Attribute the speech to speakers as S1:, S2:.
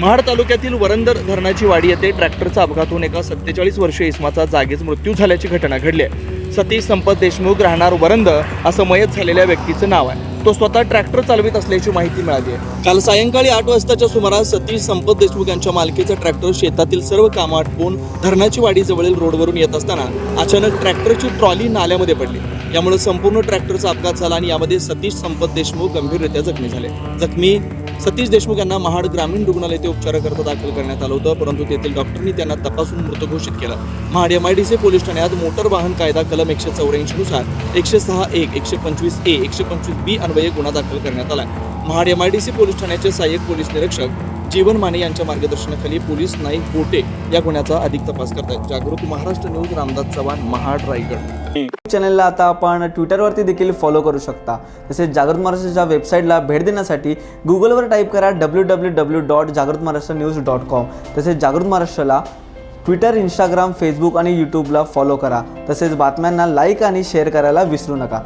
S1: महाड तालुक्यातील वरंदर धरणाची वाडी येथे ट्रॅक्टरचा अपघात होऊन एका सत्तेचाळीस वर्षीय इसमाचा जागीच मृत्यू झाल्याची घटना घडली आहे. सतीश संपत देशमुख राहणार वरंद असं मयत झालेल्या व्यक्तीचं नाव आहे. तो स्वतः ट्रॅक्टर चालवित असल्याची माहिती मिळाली आहे. काल सायंकाळी आठ वाजताच्या सुमारास सतीश संपत देशमुख यांच्या मालकीचा ट्रॅक्टर शेतातील सर्व कामं आटपून धरणाची वाडी जवळील रोडवरून येत असताना अचानक ट्रॅक्टरची ट्रॉली नाल्यामध्ये पडली. यामुळे संपूर्ण ट्रॅक्टरचा अपघात झाला आणि यामध्ये सतीश संपत देशमुख गंभीररित्या जखमी झाले. जखमी सतीश देशमुख यांना महाड ग्रामीण रुग्णालय येथे उपचाराकरता दाखल करण्यात आलं होतं परंतु तेथील डॉक्टरांनी त्यांना तपासून मृत घोषित केलं. महाड सी पोलीस ठाण्यात मोटर वाहन कायदा कलम एकशे चौऱ्याऐंशी नुसार एकशे सहा एक एकशे पंचवीस ए एकशे पंचवीस बी अन्वये गुन्हा दाखल करण्यात आला महाड सी पोलीस ठाण्याचे सहाय्यक पोलीस निरीक्षक जीवन माने यांच्या मार्गदर्शनाखाली पोलीस नाईक बोटे या गुन्ह्याचा अधिक तपास करतात जागृत महाराष्ट्र न्यूज रामदास चव्हाण महाड रायगड.
S2: चॅनलला आता आपण ट्विटरवरती देखील फॉलो करू शकता. तसेच जागृत महाराष्ट्राच्या वेबसाईटला भेट देण्यासाठी गुगलवर टाईप करा डब्ल्यू डब्ल्यू डब्ल्यू डॉट जागृत महाराष्ट्र न्यूज डॉट कॉम तसेच जागृत महाराष्ट्राला ट्विटर इंस्टाग्राम फेसबुक आणि यूट्यूबला फॉलो करा. तसेच बातम्यांना लाईक आणि शेअर करायला विसरू नका.